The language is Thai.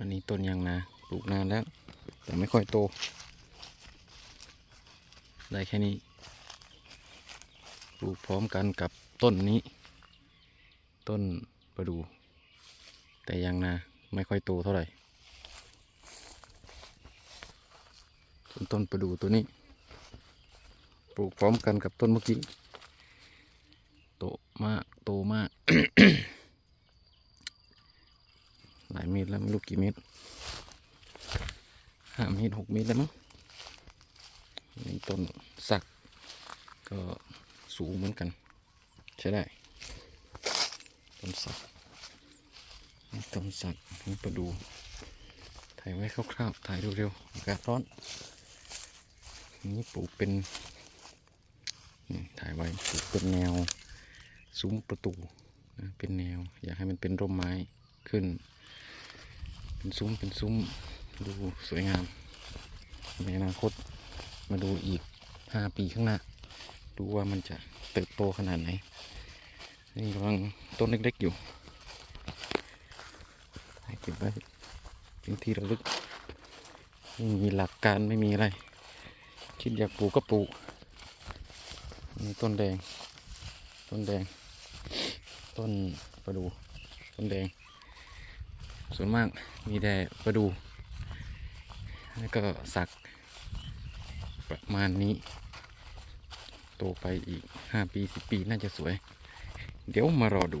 อันนี้ต้นยางนาปลูกนานแล้ว แต่ไม่ค่อยโต ได้แค่นี้ ปลูกพร้อมกันกับต้นนี้ ต้นประดู แต่ยางนาไม่ค่อยโตเท่าไหร่ส่วนต้นประดูตัวนี้ ปลูกพร้อมกันกับต้นเมื่อกี้โตมาก หลายเมตรแล้วไม่รู้กี่เมตรห้าเมตรหกเมตรแล้วมั้งนี่ต้นสักก็สูงเหมือนกัน ใช้ได้ ต้นสักต้นสักนี่ประดู ถ่ายไว้คร่าวๆถ่ายเร็วๆอากาศร้อน นี่ปลูกเป็นถ่ายไว้ปลูกเป็นแนว ซุ้มประตูนะเป็นแนว อยากให้มันเป็นร่มไม้ ขึ้น เป็นซุ้มเป็นซุ้มดูสวยงาม ในอนาคตมาดูอีกห้าปีข้างหน้า ดูว่ามันจะเติบโตขนาดไหน นี่กำลังต้นเล็กๆอยู่ให้เก็บไว้เป็นที่ระลึกไม่มีหลักการไม่มีอะไร คิดอยากปลูกก็ปลูกนี่ต้นแดง ต้นแดง ต้นประดู ต้นแดง ส่วนมากมีแต่ประดู แล้วก็สักประมาณนี้ โตไปอีกห้าปีสิบปีน่าจะสวย เดี๋ยวมารอดู